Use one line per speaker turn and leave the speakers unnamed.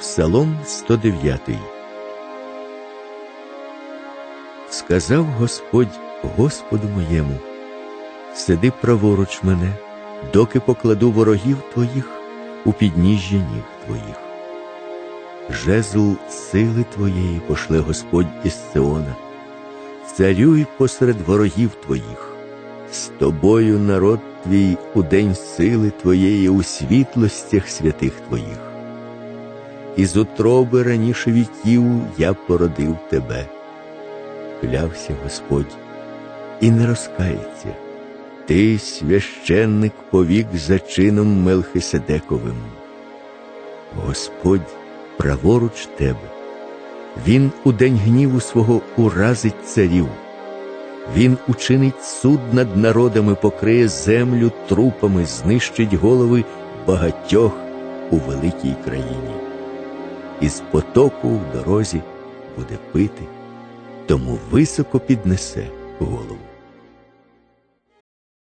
Псалом 109 Сказав Господь Господу моєму, сиди праворуч мене, доки покладу ворогів твоїх у підніжжя ніг твоїх. Жезл сили твоєї пошле Господь із Сеона, царюй посеред ворогів твоїх, з тобою народ твій у день сили твоєї у світлостях святих твоїх. Із утроби раніше віків я породив тебе. Клявся Господь і не розкається. Ти священник повік за чином Мелхиседековим. Господь праворуч тебе. Він у день гніву свого уразить царів. Він учинить суд над народами, покриє землю трупами, знищить голови багатьох у великій країні. Із потоку в дорозі буде пити, тому високо піднесе голову.